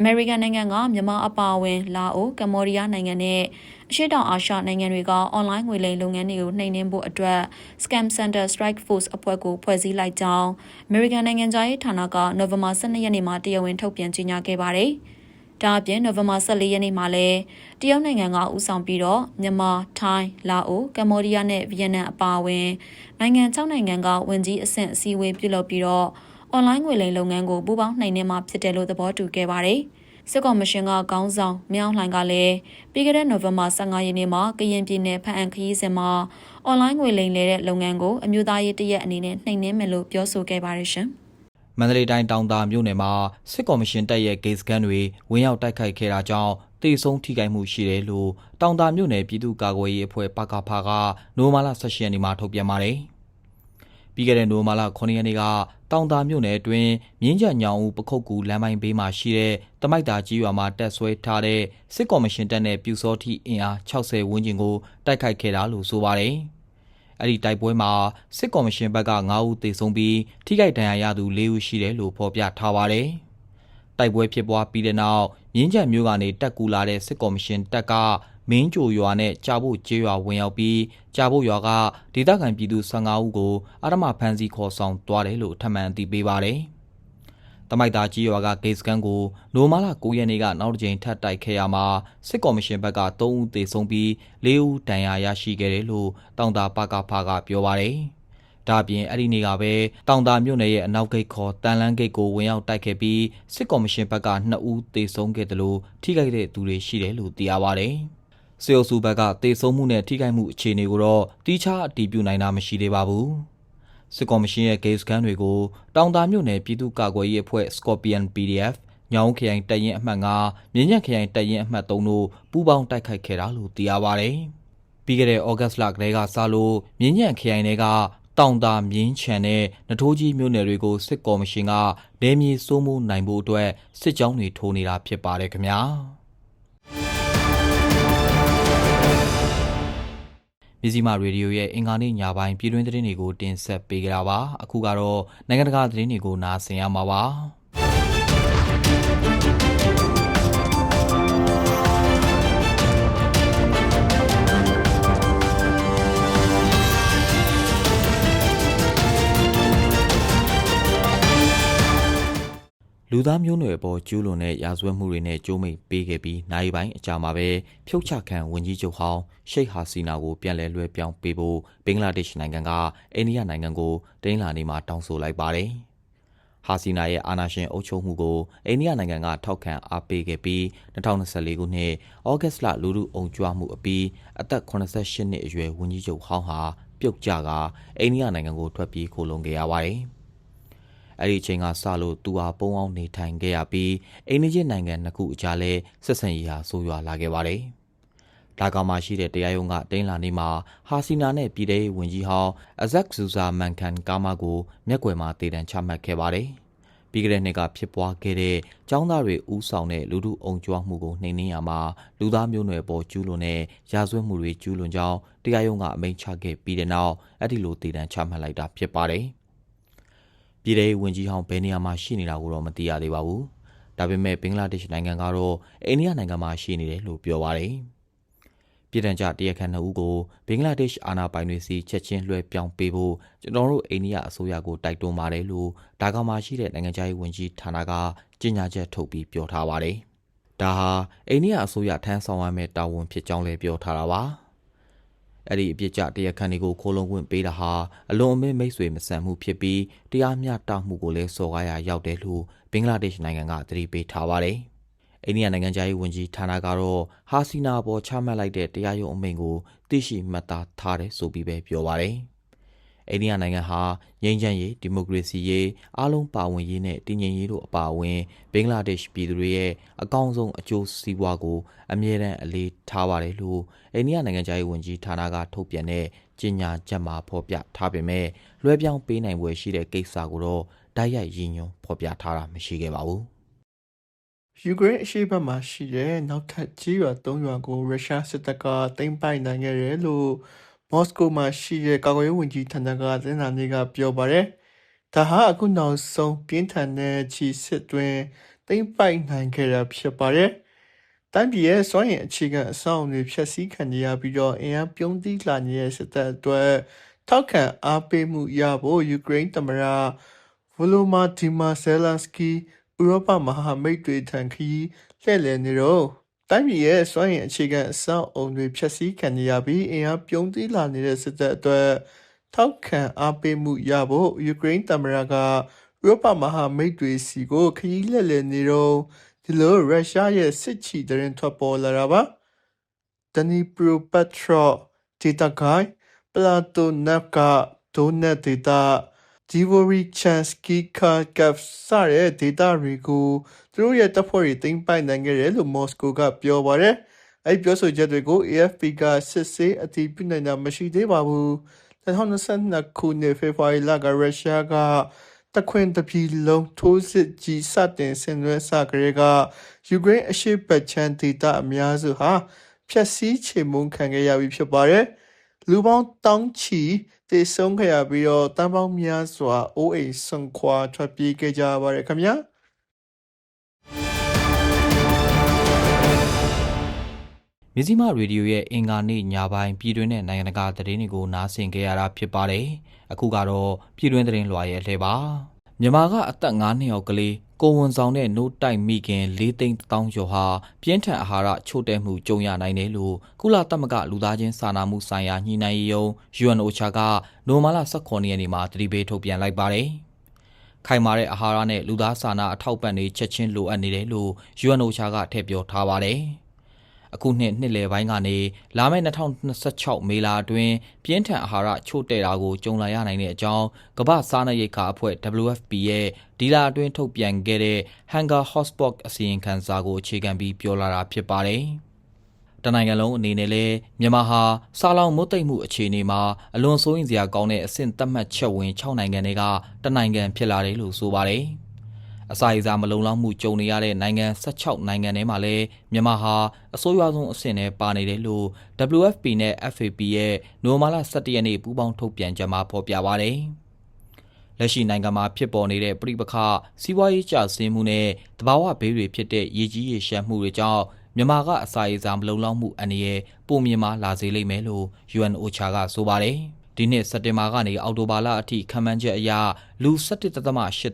အမေရိကန်နိုင်ငံကမြန်မာအပါအဝင်လာအိုကမ္ဘောဒီးယားနိုင်ငံနဲ့အရှေ့တောင်အာရှနိုင်ငံတွေကအွန်လိုင်းငွေလိမ်လုပ်ငန်းတွေကိုနှိမ်နင်းဖို့အတွက် Scam Center Strike Force အဖွဲ့ကိုဖွဲ့စည်းလိုက်ကြောင်းအမေရိကန်နိုင်ငံသားရေးဌာနကနိုဝင်ဘာ12ရက်နေ့မှာတရားဝင်ထုတ်ပြန်ကြေညာခဲ့ပါတယ်။ ဒါအပြင်နိုဝင်ဘာ14ရက်နေ့မှာလည်းတရုတ်နိုင်ငံကဦးဆောင်ပြီးတော့မြန်မာ၊ထိုင်း၊လာအို၊ကမ္ဘောဒီးယားနဲ့ဗီယက်နမ်အပါအဝင်နိုင်ငံ6နိုင်ငံကဝန်ကြီးအဆင့်အစည်းအဝေးပြုလုပ်ပြီးတော့အွန်လိုင်းငွေလိမ်လုပ်ငန်းကိုပူးပေါင်းနှိမ်နင်းမှာဖြစ်တယ်လို့သဘောတူခဲ့ပါတယ်။စစ်ကော်မရှင်ကခေါင်းဆောင်မြောင်းလှိုင်ကလည်းပြီးခဲ့တဲ့နိုဝင်ဘာ15ရက်နေ့မှာကရင်ပြည်နယ်ဖအံခရီးစဉ်မှာအွန်လိုင်းငွေလိမ်လေတဲ့လုပ်ငန်းကိုအမျိုးသားရေးတရက်အနေနဲ့နှိမ်နင်းမယ်လို့ပြောဆိုခဲ့ပါတယ်ရှင်။ မန္တလေးတိုင်းတောင်တာမြို့နယ်မှာစစ်ကော်မရှင်တပ်ရဲ့ဂိတ်စခန်းတွေဝင်ရောက်တိုက်ခိုက်ခဲ့တာကြောင့်တေဆုံးထိခိုက်မှုရှိတယ်လို့တောင်တာမြို့နယ်ပြည်သူ့ကာကွယ်ရေးအဖွဲ့ပကဖကနိုမာလာ16ရက်နေ့မှာထုတ်ပြန်ပါတယ်။ပြီးခဲ့တဲ့နိုမာလာ9ရက်နေ့ကတောင်တာမြို့နယ်အတွင်းမြင်းကြံညောင်ဦးပခုတ်ကူလမ်းပိုင်းဘေးမှာရှိတဲ့တမိုက်တာကြီးရွာမှာတက်ဆွဲထားတဲ့စစ်ကော်မရှင်တပ်နဲ့ပြူစောတိအင်အား60ဝန်းကျင်ကိုတိုက်ခိုက်ခဲ့တာလို့ဆိုပါတယ်။ အဲ့ဒီတိုက်ပွဲမှာစစ်ကော်မရှင်ဘက်က9ဦးသေဆုံးပြီးထိခိုက်ဒဏ်ရာရသူ4ဦးရှိတယ်လို့ဖော်ပြထားပါတယ်။တိုက်ပွဲဖြစ်ပွားပြီးတဲ့နောက်မြင်းကြံမျိုးကနေတက်ကူလာတဲ့စစ်ကော်မရှင်တပ်ကမင်းကြိုရွာနဲ့ကြာဖို့ကျေးရွာဝင်ရောက်ပြီးကြာဖို့ရွာကဒေသခံပြည်သူ15ဦးကိုအာရမဖမ်းဆီးခေါ်ဆောင်သွားတယ်လို့ထပ်မံသိပေးပါတယ်။ တမိုက်သားကြီးရွာကဂိတ်စကန်ကိုနိုမာလာ9ရက်နေ့ကနောက်တစ်ကြိမ်ထပ်တိုက်ခဲ့ရမှာစစ်ကော်မရှင်ဘက်က3ဦးသေဆုံးပြီး4ဦးဒဏ်ရာရရှိခဲ့တယ်လို့တောင်တာပကဖကပြောပါတယ်။ဒါ့အပြင်အဲ့ဒီနေ့ကပဲတောင်တာမြို့နယ်ရဲ့အနောက်ဂိတ်ခေါ်တန်လန်းဂိတ်ကိုဝင်ရောက်တိုက်ခဲ့ပြီးစစ်ကော်မရှင်ဘက်က2ဦးသေဆုံးခဲ့တယ်လို့ထိခိုက်တဲ့သူတွေရှိတယ်လို့သိရပါတယ်။စေအုပ်စုဘက်ကသေဆုံးမှုနဲ့ထိခိုက်မှုအခြေအနေကိုတော့တိကျအတည်ပြုနိုင်တာမရှိသေးပါဘူး။ စစ်ကော်မရှင်ရဲ့ဂိတ်စခန်းတွေကိုတောင်တာမြို့နယ်ပြည်သူ့ကာကွယ်ရေးအဖွဲ့ Scorpion PDF ညောင်ခရိုင်တပ်ရင်းအမှတ်9မြင်းညက်ခရိုင်တပ်ရင်းအမှတ်3တို့ပူးပေါင်းတိုက်ခိုက်ခဲ့တာလို့သိရပါဗျ။ပြီးခဲ့တဲ့ဩဂတ်စ်လကလေးကစလို့မြင်းညက်ခရိုင်တွေကတောင်တာမြင်းချံနဲ့နထိုးကြီးမြို့နယ်တွေကိုစစ်ကော်မရှင်ကနေမြေစိုးမိုးနိုင်ဖို့အတွက်စစ်ကြောင်းတွေထိုးနေတာဖြစ်ပါတယ်ခင်ဗျာ။ မြစည်းမရေဒီယိုရဲ့အင်္ဂါနေ့ညပိုင်းပြည်တွင်းသတင်းတွေကိုတင်ဆက်ပေးကြတာပါအခုကတော့နိုင်ငံတကာသတင်းတွေကိုနားဆင်ရမှာပါ လူသားမျိုးနွယ်အပေါ်ကျူးလွန်တဲ့ရာဇဝတ်မှုတွေနဲ့ကြိုးမိတ်ပေးခဲ့ပြီးနိုင်ပိုင်းအကြာမှာပဲဖြုတ်ချခံဝန်ကြီးချုပ်ဟောင်းရှိတ်ဟာစီနာကိုပြန်လည်လွှဲပြောင်းပေးဖို့ဘင်္ဂလားဒေ့ရှ်နိုင်ငံကအိန္ဒိယနိုင်ငံကိုတင်းလာနေမှာတောင်းဆိုလိုက်ပါတယ်။ဟာစီနာရဲ့အာဏာရှင်အုပ်ချုပ်မှုကိုအိန္ဒိယနိုင်ငံကထောက်ခံအားပေးခဲ့ပြီး2024ခုနှစ်ဩဂတ်စ်လလူလူအုံကြွမှုအပြီးအသက်88နှစ်အရွယ်ဝန်ကြီးချုပ်ဟောင်းဟာပြုတ်ကျကအိန္ဒိယနိုင်ငံကိုထွက်ပြေးခိုလုံခဲ့ရပါတယ်။ အဲ့ဒီအချိန်ကစလို့သူဟာပုံအောင်နေထိုင်ခဲ့ရပြီးအိန္ဒိယနိုင်ငံနှစ်ခုအကြားလဲဆက်ဆံရေးဟာဆိုးရွားလာခဲ့ပါတယ်။ဒါကောင်မှရှိတဲ့တရားရုံးကတင်းလာနေမှာဟာစီနာနဲ့ပြည်ထောင်ဝင်ကြီးဟောင်းအဇက်ဇူဇာမန်ကန်ကာမာကိုမျက်ကွယ်မှာတည်တံချမှတ်ခဲ့ပါတယ်။ပြီးခဲ့တဲ့နှစ်ကဖြစ်ပွားခဲ့တဲ့ចောင်းသားတွေဥဆောင်တဲ့လူထုအုံကြွမှုကိုနှိမ်နင်းရမှာလူသားမျိုးနွယ်ပေါ်ကျူးလွန်တဲ့ရာဇဝတ်မှုတွေကျူးလွန်ကြောင်းတရားရုံးကအမိန့်ချခဲ့ပြီးတဲ့နောက်အဲ့ဒီလိုတည်တံ့ချမှတ်လိုက်တာဖြစ်ပါတယ်။ ပြည်ထောင်ဝင်ကြီးဟောင်းဘယ်နေရာမှာရှိနေတာကိုတော့မသိရသေးပါဘူး။ဒါပေမဲ့ဘင်္ဂလားဒေ့ရှ်နိုင်ငံကတော့အိန္ဒိယနိုင်ငံမှာရှိနေတယ်လို့ပြောပါတယ်။ပြည်ထံကြတရားခံနှစ်ဦးကိုဘင်္ဂလားဒေ့ရှ်အာဏာပိုင်တွေစီချက်ချင်းလွှဲပြောင်းပေးဖို့ကျွန်တော်တို့အိန္ဒိယအစိုးရကိုတိုက်တွန်းပါတယ်လို့ဒါကောင်မှရှိတဲ့နိုင်ငံခြားရေးဝန်ကြီးဌာနကကြေညာချက်ထုတ်ပြီးပြောထားပါတယ်။ဒါဟာအိန္ဒိယအစိုးရထမ်းဆောင်ရမယ့်တာဝန်ဖြစ်ကြောင်းလည်းပြောထားတာပါ။ အဲ့ဒီအပြစ်ကြတရားခံတွေကိုခိုးလုံခွင့်ပေးတာဟာအလွန်အမင်းမိတ်ဆွေမဆန်မှုဖြစ်ပြီးတရားမျှတမှုကိုလည်းစော်ကားရရောက်တယ်လို့ဘင်္ဂလားဒေ့ရှ်နိုင်ငံကသတိပေးထားပါတယ်။အိန္ဒိယနိုင်ငံသားရေးဝန်ကြီးဌာနကတော့ဟာစီနာပေါ်ချမှတ်လိုက်တဲ့တရားရုံးအမိန့်ကိုသိရှိမှတ်သားထားတယ်ဆိုပြီးပဲပြောပါတယ်။ အိန္ဒိယနိုင်ငံဟာငြိမ်းချမ်းရေးဒီမိုကရေစီရေးအားလုံးပါဝင်ရေးနဲ့တည်ငြိမ်ရေးတို့အပါအဝင်ဘင်္ဂလားဒေ့ရှ်ပြည်သူတွေရဲ့အကောင်းဆုံးအကျိုးစီးပွားကိုအမြဲတမ်းအလေးထားပါတယ်လို့အိန္ဒိယနိုင်ငံသားရေးဝန်ကြီးဌာနကထုတ်ပြန်တဲ့ကြေညာချက်မှာဖော်ပြထားပေမဲ့လွှဲပြောင်းပေးနိုင်ပွဲရှိတဲ့ကိစ္စကိုတော့တိုက်ရိုက်ရည်ညွှန်းဖော်ပြထားတာမရှိခဲ့ပါဘူး။ယူကရိန်းအရှေ့ဘက်မှာရှိတဲ့နောက်ထပ်ကြီးရွာ၃ရွာကိုရုရှားစစ်တပ်ကသိမ်းပိုက်နိုင်ခဲ့တယ်လို့ မော်စကိုမှာရှိတဲ့ကာကွယ်ရေးဝန်ကြီးဌာနကသတင်းစာတွေကပြောပါတယ်။ဒါဟာအခုနောက်ဆုံးပြင်းထန်တဲ့ချီစစ်တွင်သိမ်းပိုက်နိုင်ခဲ့တာဖြစ်ပါတယ်။တန်ပြည်ရဲ့စွမ်းရင်အခြေခံအဆောက်အအုံတွေဖျက်ဆီးခံရပြီးတော့အင်အားပြုံးသီးလာနေတဲ့စစ်တပ်အတွက်ထောက်ခံအားပေးမှုရဖို့ယူကရိန်းသမ္မတဗလိုမာဒီမာဇယ်လန်စကီဥရောပမဟာမိတ်တွေထံခရီးလှည့်လည်နေတော့ တိုင်းပြည်ရဲ့စွမ်းရည်အခြေခံအဆောက်အုံတွေဖျက်ဆီးခံရပြီးအင်အားပြုံးသီးလာနေတဲ့စစ်တပ်အတွက်ထောက်ခံအားပေးမှုရဖို့ယူကရိန်းသမ္မတကဥရောပမဟာမိတ်တွေစီကိုခရီးလှည့်လည်နေတော့ဒီလိုရုရှားရဲ့စစ်ချီတရင်ထွက်ပေါ်လာတာပါဒနီပရိုပက်ထရောဒေတာဂိုင်ပလာတိုနက်ကဒိုနက်ဒေတာ ဂျီဗိုရီချန်စကီကာကပ်စတဲ့ဒေတာတွေကိုသူတို့ရဲ့တပ်ဖွဲ့တွေသိမ်းပိုက်နိုင်ခဲ့တယ်လို့မော်စကိုကပြောပါတယ်။အဲဒီပြောဆိုချက်တွေကို AFP ကစစ်ဆေးအတည်ပြုနိုင်တာမရှိသေးပါဘူး။2022ခုနှစ်ဖေဖော်ဝါရီလကရုရှားကတခွင်တပြည်လုံးထိုးစစ်ကြီးစတင်ဆင်နွှဲစကြတဲ့ကယူကရိန်းအရှေ့ဘက်ခြမ်းဒေသအများစုဟာဖျက်ဆီးချေမှုန်းခံခဲ့ရပြီဖြစ်ပါတယ်။လူပေါင်းတောင်းချီ တည်ဆုံးခဲ့ရပြီးတော့တန်ပေါင်းများစွာအိုးအိမ်ဆွန့်ခွာထွက်ပြေးခဲ့ကြပါရခင်ဗျာ။မြစည်းမရေဒီယိုရဲ့အင်ကာနေ့ညပိုင်းပြည်တွင်းနဲ့နိုင်ငံတကာသတင်းတွေကိုနားဆင်ကြရတာဖြစ်ပါတယ်။အခုကတော့ပြည်တွင်းသတင်းလွှာရဲ့အလှည့်ပါ။မြန်မာကအသက်9နှစ်အောက်ကလေး ကိုဝန်ဆောင်တဲ့နို့တိုက်မိခင်၄သိန်းတောင်းကျော်ဟာပြင်းထန်အာဟာရချို့တဲ့မှုကြုံရနိုင်တယ်လို့ကုလသမဂ္ဂလူသားချင်းစာနာမှုဆိုင်ရာညှိနှိုင်းရေးယုံ UNOCHA ကနိုမာလာ18ရက်နေ့မှာတတိပေးထုတ်ပြန်လိုက်ပါတယ်။ခိုင်မာတဲ့အာဟာရနဲ့လူသားစာနာအထောက်ပံ့တွေချက်ချင်းလိုအပ်နေတယ်လို့ UNOCHA ကထည့်ပြောထားပါတယ်။ အခုနှစ်နှစ်လယ်ပိုင်းကနေလာမယ့်2026မေလအတွင်းပြင်းထန်အာဟာရချို့တဲ့တာကိုကြုံလာရနိုင်တဲ့အကြောင်းကမ္ဘာစားနပ်ရိက္ခာအဖွဲ့ WFP ရဲ့ဒီလာအတွင်းထုတ်ပြန်ခဲ့တဲ့ Hunger Hotspot အစီရင်ခံစာကိုအခြေခံပြီးပြောလာတာဖြစ်ပါတယ်။တနိုင်ငံလုံးအနေနဲ့လည်းမြန်မာဟာစာလောင်မုတ်သိမ့်မှုအခြေအနေမှာအလွန်စိုးရိမ်စရာကောင်းတဲ့အဆင့်သတ်မှတ်ချက်ဝင်6နိုင်ငံတွေကတနိုင်ငံဖြစ်လာတယ်လို့ဆိုပါတယ်။ အစာရေစာမလုံလောက်မှုကြုံနေရတဲ့နိုင်ငံ16နိုင်ငံထဲမှာလည်းမြန်မာဟာအဆိုးရွားဆုံးအဆင့်နဲ့ပါနေတယ်လို့ WFP နဲ့ FAP ရဲ့နိုမာလာ17ရက်နေ့ပူးပေါင်းထုတ်ပြန်ကြမှာဖော်ပြပါဗျ။လက်ရှိနိုင်ငံမှာဖြစ်ပေါ်နေတဲ့ပြိပခစီးပွားရေးကျဆင်းမှုနဲ့တဘာဝဘေးတွေဖြစ်တဲ့ရေကြီးရေရှမ်းမှုတွေကြောင့်မြန်မာကအစာရေစာမလုံလောက်မှုအနေနဲ့ပုံမြင်မာလာစေလိမ့်မယ်လို့ UNOCHA ကဆိုပါတယ်။ ဒီနှစ်စက်တင်ဘာကနေအောက်တိုဘာလအထိခံမှန်းချက်အရလူ17.8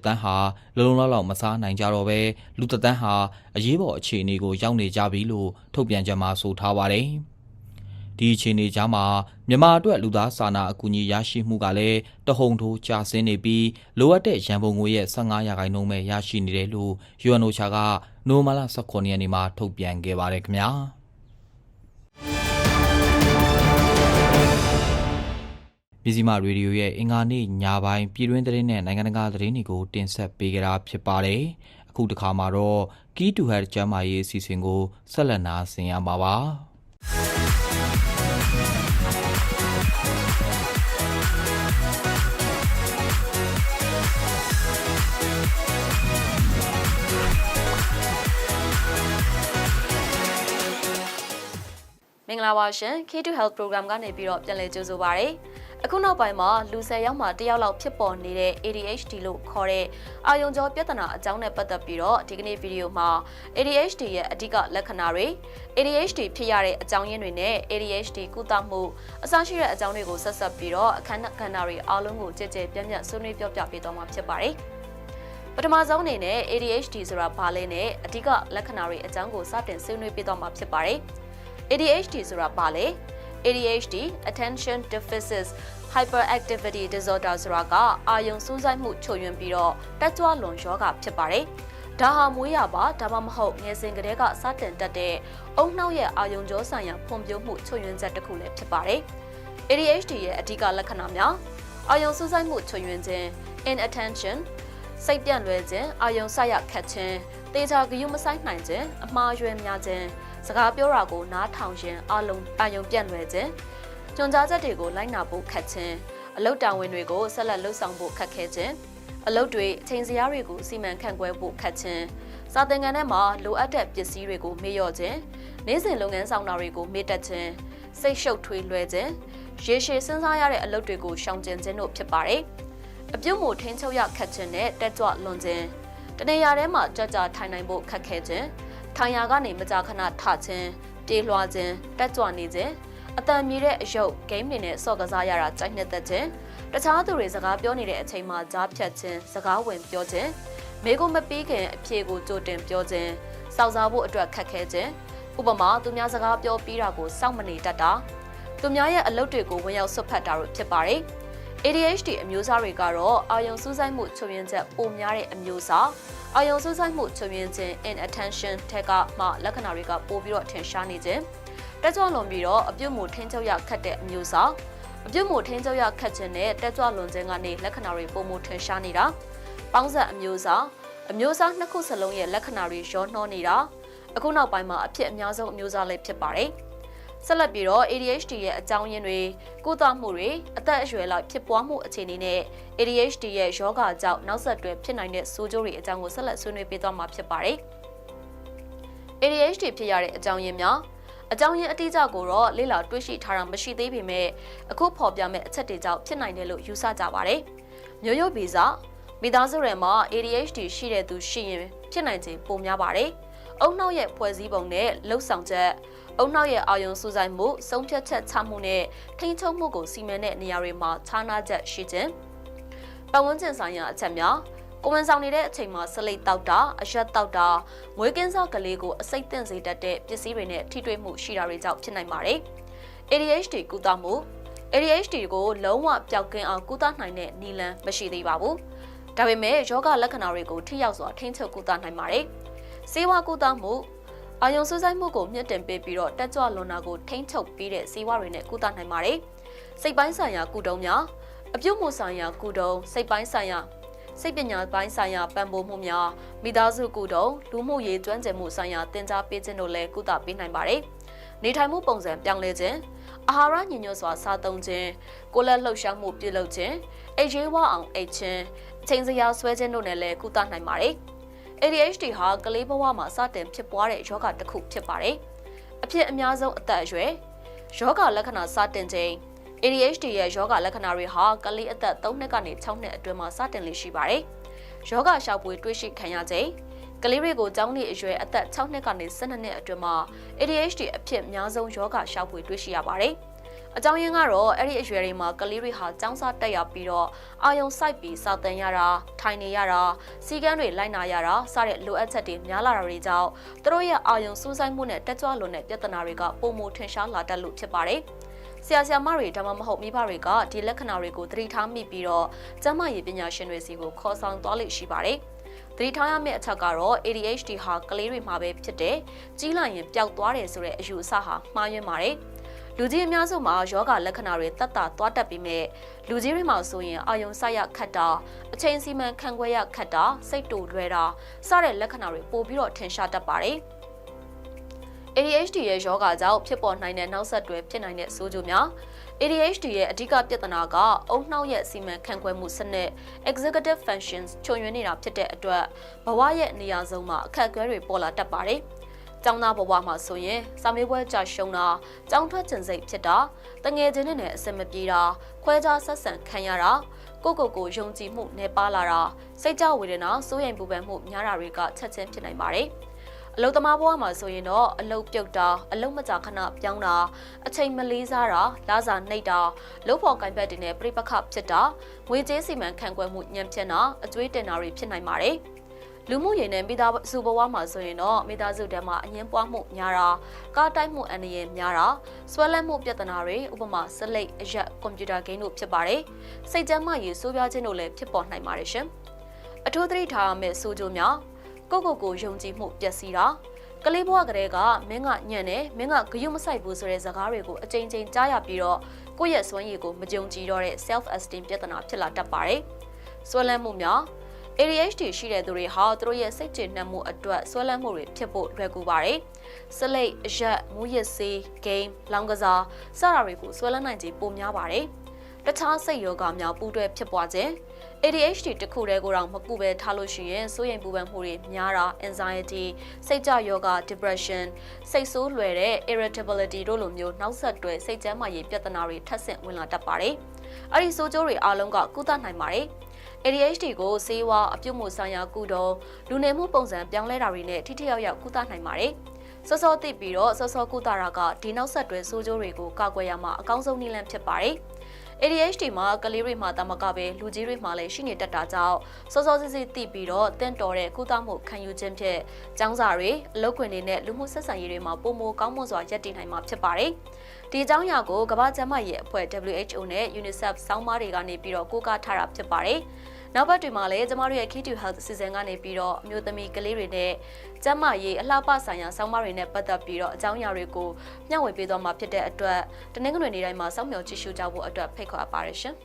တန်းဟာလုံလုံလောက်လောက်မစားနိုင်ကြတော့ပဲလူတန်းဟာအရေးပေါ်အခြေအနေကိုရောက်နေကြပြီလို့ထုတ်ပြန်ကြမှာဆိုထားပါတယ်။ဒီအခြေအနေကြားမှာမြန်မာအတွက်လူသားစာနာအကူအညီရရှိမှုကလည်းတဟုန်ထိုးကျဆင်းနေပြီးလိုအပ်တဲ့ရန်ပုံငွေရဲ့15ရာခိုင်နှုန်းပဲရရှိနေတယ်လို့ UNOCHA ကနိုမလာ18ရက်နေ့မှာထုတ်ပြန်ခဲ့ပါတယ်ခင်ဗျာ။ ပြည်စည်းမရေဒီယိုရဲ့အင်္ဂါနေ့ညပိုင်းပြည်တွင်းသတင်းနဲ့နိုင်ငံတကာသတင်းတွေကိုတင်ဆက်ပေးကြတာဖြစ်ပါတယ်။အခုတစ်ခါမှာတော့ Key to Health ကျန်းမာရေးအစီအစဉ်ကိုဆက်လက်နာဆင်ရမှာပါ။မင်္ဂလာပါရှင် K2 Health Program ကနေပြီးတော့ပြန်လည်ကြိုဆိုပါရစေ။ အခုနောက်ပိုင်းမှာလူ၁၀ယောက်မှတစ်ယောက်လောက်ဖြစ်ပေါ်နေတဲ့ ADHD လို့ခေါ်တဲ့အာယုံကြောပြဿနာအကြောင်းနဲ့ပတ်သက်ပြီးတော့ဒီကနေ့ဗီဒီယိုမှာ ADHD ရဲ့အဓိကလက္ခဏာတွေ ADHD ဖြစ်ရတဲ့အကြောင်းရင်းတွေနဲ့ ADHD ကုသမှုအစရှိတဲ့အကြောင်းတွေကိုဆက်ဆက်ပြီးတော့အခန်းကဏ္ဍတွေအားလုံးကိုကြည်ကြဲပြန့်ပြန့်ဆွေးနွေးပြောပြပေးသွားမှာဖြစ်ပါတယ်။ပထမဆုံးအနေနဲ့ ADHD ဆိုတာဘာလဲနဲ့အဓိကလက္ခဏာတွေအကြောင်းကိုစတင်ဆွေးနွေးပေးသွားမှာဖြစ်ပါတယ်။ ADHD ဆိုတာဘာလဲ ADHD Attention Deficit Hyperactivity Disorder ဆိုတာကအာယုံစူးစိုက်မှုချို့ယွင်းပြီးတော့တက်ကြွလွန်ရောဂါဖြစ်ပါတယ်။ဒါဟာမွေးရပါဒါမှမဟုတ်ငယ်စဉ်ကတည်းကစတင်တက်တဲ့အုံနှောက်ရဲ့အာယုံကြောဆိုင်ရာဖွံ့ဖြိုးမှုချို့ယွင်းချက်တစ်ခုလည်းဖြစ်ပါတယ်။ ADHD ရဲ့အဓိကလက္ခဏာများအာယုံစူးစိုက်မှုချို့ယွင်းခြင်း inattention စိတ်ပြန့်လွဲခြင်းအာယုံဆက်ရခတ်ခြင်းတေချာဂယုမဆိုင်နိုင်ခြင်းအမှားယွင်းများခြင်း စကားပြောတာကိုနားထောင်ခြင်းအလုံးအာယုံပြန့်လွယ်ခြင်းကြွန်ကြားချက်တွေကိုလိုက်နာဖို့ခက်ခြင်းအလုတ်တာဝန်တွေကိုဆက်လက်လှုပ်ဆောင်ဖို့ခက်ခဲခြင်းအလုတ်တွေအချိန်စရာတွေကိုစီမံခန့်ခွဲဖို့ခက်ခြင်းစာသင်ခန်းထဲမှာလိုအပ်တဲ့ပစ္စည်းတွေကိုမေ့လျော့ခြင်းနေ့စဉ်လုပ်ငန်းဆောင်တာတွေကိုမေ့တက်ခြင်းစိတ်ရှုပ်ထွေးလွှဲခြင်းရေရှည်စဉ်းစားရတဲ့အလုပ်တွေကိုရှောင်ကျဉ်ခြင်းတို့ဖြစ်ပါတယ်အပြုတ်မှုထင်းချုပ်ရခက်ခြင်းနဲ့တက်ကြွလွန်ခြင်းတနေရာထဲမှာကြကြထိုင်နိုင်ဖို့ခက်ခဲခြင်း ထိုင်ရာကနေမကြာခဏထခြင်းပြေးလွှားခြင်းတက်ကြွနေခြင်းအတန်မြည်တဲ့အယုတ်ဂိမ်းတွေနဲ့ဆော့ကစားရတာကြိုက်နှစ်သက်ခြင်းတခြားသူတွေစကားပြောနေတဲ့အချိန်မှာကြားဖြတ်ခြင်းစကားဝင်ပြောခြင်းမိကိုမပြီးခင်အဖြေကိုကြိုတင်ပြောခြင်းစောက်စားဖို့အတွက်ခက်ခဲခြင်းဥပမာသူများစကားပြောပြီးတာကိုစောင့်မနေတတ်တာသူများရဲ့အလုပ်တွေကိုဝင်ရောက်ဆွတ်ဖက်တာတို့ဖြစ်ပါတယ် ADHD အမျိုးအစားတွေကတော့အာယုံစူးစိုက်မှုချုပ်ရင်းချက်ပိုများတဲ့အမျိုးအစားအာယုံစူးစိုက်မှုချုပ်ရင်းခြင်း inattention ထက်ကမှလက္ခဏာတွေကပိုပြီးတော့ထင်ရှားနေခြင်းတက်ကြွလွန်ပြီးတော့အပြုတ်မှုထင်းချုပ်ရခတ်တဲ့အမျိုးအစားအပြုတ်မှုထင်းချုပ်ရခတ်ခြင်းနဲ့တက်ကြွလွန်ခြင်းကနေလက္ခဏာတွေပိုမိုထင်ရှားနေတာပေါင်းဆက်အမျိုးအစားအမျိုးအစားနှစ်ခုစလုံးရဲ့လက္ခဏာတွေရောနှောနေတာအခုနောက်ပိုင်းမှာအဖြစ်အများဆုံးအမျိုးအစားလေးဖြစ်ပါတယ် ဆက်လက်ပြီးတော့ ADHD ရဲ့အကြောင်းရင်းတွေကုသမှုတွေအသက်အရွယ်လောက်ဖြစ်ပွားမှုအခြေအနေနဲ့ ADHD ရဲ့ရောဂါကြောင့်နောက်ဆက်တွဲဖြစ်နိုင်တဲ့ဆိုးကျိုးတွေအကြောင်းကိုဆက်လက်ဆွေးနွေးပေးသွားမှာဖြစ်ပါတယ်။ ADHD ဖြစ်ရတဲ့အကြောင်းရင်းများအကြောင်းရင်းအတိအကျကိုတော့လေ့လာတွေ့ရှိထားတာမရှိသေးပေမဲ့အခုဖော်ပြမဲ့အချက်တွေကြောင့်ဖြစ်နိုင်တယ်လို့ယူဆကြပါတယ်။မျိုးရိုးဗီဇမိသားစုတွေမှာ ADHD ရှိတဲ့သူရှိရင်ဖြစ်နိုင်ခြင်းပိုများပါတယ်။အုံနှောက်ရဲ့ဖွဲ့စည်းပုံနဲ့လှုပ်ဆောင်ချက် အုံနောက်ရဲ့အာယုံစူးစိုက်မှုဆုံးဖြတ်ချက်ချမှုနဲ့ထိန်းချုပ်မှုကိုစီမံတဲ့နေရာတွေမှာခြားနာချက်ရှိခြင်းပတ်ဝန်းကျင်ဆိုင်ရာအချက်များကိုဝန်ဆောင်နေတဲ့အချိန်မှာဆလိတ်တောက်တာအရက်တောက်တာငွေကင်းစားကလေးကိုအစိတ်သင့်စေတတ်တဲ့ပစ္စည်းတွေနဲ့ထိတွေ့မှုရှိတာတွေကြောင့်ဖြစ်နိုင်ပါတယ်။ ADHD ကုသမှု ADHD ကိုလုံးဝပျောက်ကင်းအောင်ကုသနိုင်တဲ့နည်းလမ်းမရှိသေးပါဘူး။ဒါပေမဲ့ယောဂလက္ခဏာတွေကိုထိရောက်စွာထိန်းချုပ်ကုသနိုင်ပါတယ်။စေဝါကုသမှု အာယုံစူးစိုက်မှုကိုမြင့်တင်ပေးပြီးတော့တက်ကြွလွန်တာကိုထိန်းချုပ်ပေးတဲ့ဇီဝတွေနဲ့ကုသနိုင်ပါတယ်။စိတ်ပိုင်းဆိုင်ရာကုတုံးများအပြုတ်မှုဆိုင်ရာကုတုံးစိတ်ပိုင်းဆိုင်ရာစိတ်ပညာပိုင်းဆိုင်ရာပံ့ပိုးမှုများမိသားစုကုတုံးလူမှုရေးကျွမ်းကျင်မှုဆိုင်ရာတင် जा ပေးခြင်းတို့လည်းကုသပေးနိုင်ပါတယ်။နေထိုင်မှုပုံစံပြောင်းလဲခြင်းအာဟာရညညွတ်စွာစားသုံးခြင်းကိုယ်လက်လှုပ်ရှားမှုပြုလုပ်ခြင်းအိတ်ရေးဝအောင်အိတ်ခြင်းအချိန်စရာဆွဲခြင်းတို့နဲ့လည်းကုသနိုင်ပါတယ်။ ADHD ဟာကလေးဘဝမှာစတင်ဖြစ်ပွားတဲ့ယောဂတစ်ခုဖြစ်ပါတယ်။အဖြစ်အများဆုံးအသက်အရွယ်ယောဂလက္ခဏာစတင်ခြင်း ADHD ရဲ့ယောဂလက္ခဏာတွေဟာကလေးအသက်3နှစ်ကနေ6နှစ်အတွင်းမှာစတင်လေရှိပါတယ်။ယောဂရှောက်ပွေတွေ့ရှိခံရခြင်းကလေးတွေကိုကျောင်းနေအရွယ်အသက်6နှစ်ကနေ12နှစ်အတွင်းမှာ ADHD အဖြစ်အများဆုံးယောဂရှောက်ပွေတွေ့ရှိရပါတယ်။ အကြောင်းရင်းကတော့အဲ့ဒီအရွယ်တွေမှာကလေးတွေဟာចောင်းစားတက်ရပြီးတော့အာယုံစိုက်ပြီးစာသင်ရတာထိုင်နေရတာစီကန်းတွေလိုက်နာရတာစတဲ့လိုအပ်ချက်တွေများလာတာတွေကြောင့်သူတို့ရဲ့အာယုံစူးစိုက်မှုနဲ့တက်ကြွလွန်တဲ့ပြဿနာတွေကပုံမထင်ရှားလာတတ်လို့ဖြစ်ပါတယ်ဆရာဆရာမတွေဒါမှမဟုတ်မိဘတွေကဒီလက္ခဏာတွေကိုသတိထားမိပြီးတော့ကျန်းမာရေးပညာရှင်တွေစီကိုခေါ်ဆောင်သွားလိမ့်ရှိပါတယ်။သတိထားရမယ့်အချက်ကတော့ ADHD ဟာကလေးတွေမှာပဲဖြစ်တယ်။ကြီးလာရင်ပျောက်သွားတယ်ဆိုတဲ့အယူအဆဟာမှားယွင်းပါတယ်။ လူကြီးအများစုမှာယောဂလက္ခဏာတွေတက်တာသွားတက်ပြီးမြဲလူကြီးတွေမှာဆိုရင်အာယုံဆိုင်ရခတ်တာအချိန်စီမံခန့်ခွဲရခတ်တာစိတ်တူလွဲတာစတဲ့လက္ခဏာတွေပိုပြီးတော့ထင်ရှားတတ်ပါတယ် ADHD ရဲ့ယောဂကြောင့်ဖြစ်ပေါ်နိုင်တဲ့နောက်ဆက်တွဲဖြစ်နိုင်တဲ့ဆိုးကျိုးများ ADHD ရဲ့အဓိကပြဿနာကအုံနှောက်ရဲ့စီမံခန့်ခွဲမှုစနစ် executive functions ချုံရွေးနေတာဖြစ်တဲ့အတွက်ဘဝရဲ့နေရာဆုံးမှာအခက်အခဲတွေပေါ်လာတတ်ပါတယ်။ ကျောင်းသားဘဝမှာဆိုရင်စာမေးပွဲကြာရှုံးတာကျောင်းထွက်ကျင်စိတ်ဖြစ်တာတငယ်ချင်းတွေနဲ့အဆင်မပြေတာခွဲခြားဆက်ဆံခံရတာကိုကိုကိုယုံကြည်မှုနဲ့ပါလာတာစိတ်ကြဝေဒနာစိုးရိမ်ပူပန်မှုများတာတွေကချက်ချင်းဖြစ်နိုင်ပါတယ်အလုသမားဘဝမှာဆိုရင်တော့အလုပြုတ်တာအလုမကြခဏပြောင်းတာအချိန်မလေးစားတာလာစာနှိပ်တာလုပ်ဖို့ကင်ဘက်တွေနဲ့ပြိပခဖြစ်တာငွေကြေးစီမံခန့်ခွဲမှုညံဖြစ်တာအကျွေးတင်တာတွေဖြစ်နိုင်ပါတယ် လူမှုရေးနဲ့မိသားစုဘဝမှာဆိုရင်တော့မိသားစုတဲမှာအငင်းပွားမှုများတာကားတိုက်မှုအန္တရာယ်များတာဆွဲလန်းမှုပြဿနာတွေဥပမာစလိတ်အရက်ကွန်ပျူတာဂိမ်းတို့ဖြစ်ပါတယ်စိတ်ကြမ်းမှရေးဆိုးပြားခြင်းတို့လည်းဖြစ်ပေါ်နိုင်ပါတယ်ရှင်အထူးသတိထားရမယ့်ဆိုးကျိုးများကိုကိုကိုယုံကြည်မှုပျက်စီးတာကလေးဘဝကလေးကမင်းကညံ့တယ်မင်းကဂယုမဆိုင်ဘူးဆိုတဲ့ဇာကားတွေကိုအကြိမ်ကြိမ်ကြားရပြီးတော့ကိုယ့်ရဲ့စွမ်းရည်ကိုမကြုံကြည်တော့တဲ့ self esteem ပြဿနာဖြစ်လာတတ်ပါတယ်ဆွဲလန်းမှုများ ADHD ရှိတဲ့သူတွေဟာသူတို့ရဲ့စိတ်ကျေနပ်မှုအတွက်ဆွဲလန်းမှုတွေဖြစ်ဖို့လွယ်ကူပါတယ်။စလိတ်အရက်မူရစ်ဆေးဂိမ်းလောင်ကစားစတာတွေကိုဆွဲလန်းနိုင်ခြင်းပိုများပါတယ်။တခြားစိတ်ယောဂများပူးတွဲဖြစ်ပွားခြင်း ADHD တစ်ခုတည်းကိုတော့မကူပဲထားလို့ရှိရင်စိုးရိမ်ပူပန်မှုတွေများတာ anxiety စိတ်ကြယောဂ depression စိတ်ဆိုးလွယ်တဲ့ irritability တို့လိုမျိုးနောက်ဆက်တွဲစိတ်ကျန်းမာရေးပြဿနာတွေထပ်ဆင့်ဝင်လာတတ်ပါတယ်။အဲ့ဒီဆိုးကျိုးတွေအားလုံးကကုသနိုင်ပါတယ်။ ADHD ကိုဆေးဝါးအပြုတ်မှုဆိုင်ရာကုတုံးလူနေမှုပုံစံပြောင်းလဲတာတွေနဲ့ထိထိရောက်ရောက်ကုသနိုင်ပါတယ်။စောစောသိပြီးတော့စောစောကုသတာကဒီနောက်ဆက်တွဲဆိုးကျိုးတွေကိုကာကွယ်ရမှာအကောင်းဆုံးနည်းလမ်းဖြစ်ပါတယ်။ ADHD မှာကလေးတွေမှာတမကပဲလူကြီးတွေမှာလည်းရှိနေတတ်တာကြောင့်စောစောစစ်စစ်သိပြီးတော့တင့်တော်တဲ့ကုသမှုခံယူခြင်းဖြင့်ကျောင်းစာတွေအလုပ်ခွင်တွေနဲ့လူမှုဆက်ဆံရေးတွေမှာပုံမကောင်းမွန်စွာရပ်တည်နိုင်မှာဖြစ်ပါတယ်။ဒီအကြောင်းအရာကိုကမ္ဘာ့ကျန်းမာရေးအဖွဲ့ WHO နဲ့ UNICEF စောင်းမတွေကနေပြီးတော့ကိုးကားထားတာဖြစ်ပါတယ်။ နောက်ဘက်တွေမှာလည်းကျမတို့ရဲ့ Key to Health အစီအစဉ်ကနေပြီးတော့အမျိုးသမီးကလေးတွေနဲ့ကျန်းမာရေးအလှပဆိုင်ရာဆောင်းပါးတွေနဲ့ပတ်သက်ပြီးတော့အကြောင်းအရာတွေကိုမျှဝေပေးသွားမှာဖြစ်တဲ့အတွက်တနင်္ဂနွေနေ့တိုင်းမှာစောင့်မျှော်ကြည့်ရှုကြဖို့အတွက်ဖိတ်ခေါ်အပ်ပါတယ်ရှင်။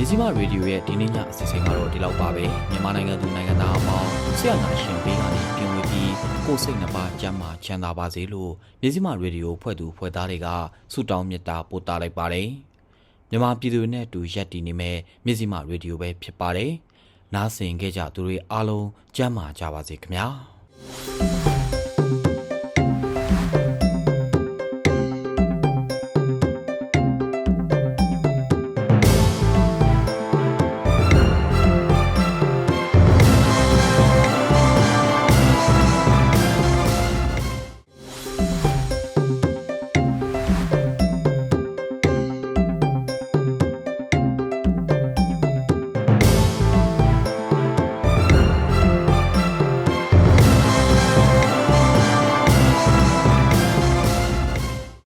မြစည်းမရေဒီယိုရဲ့ဒီနေ့ညအစီအစဉ်ကတော့ဒီလောက်ပါပဲမြန်မာနိုင်ငံသူနိုင်ငံသားအပေါင်းဆရာနာရှင်ပေးကနေပြင်ဝေပြီးကိုယ်စိတ်နှပါကျမ်းမာချမ်းသာပါစေလို့မြစည်းမရေဒီယိုဖွဲ့သူဖွဲ့သားတွေကဆုတောင်းမေတ္တာပို့သလိုက်ပါတယ်မြန်မာပြည်သူတွေနဲ့အတူရက်တည်နေမဲ့မြစည်းမရေဒီယိုပဲဖြစ်ပါတယ်နားဆင်ခဲ့ကြသူတွေအားလုံးကျမ်းမာကြပါစေခင်ဗျာ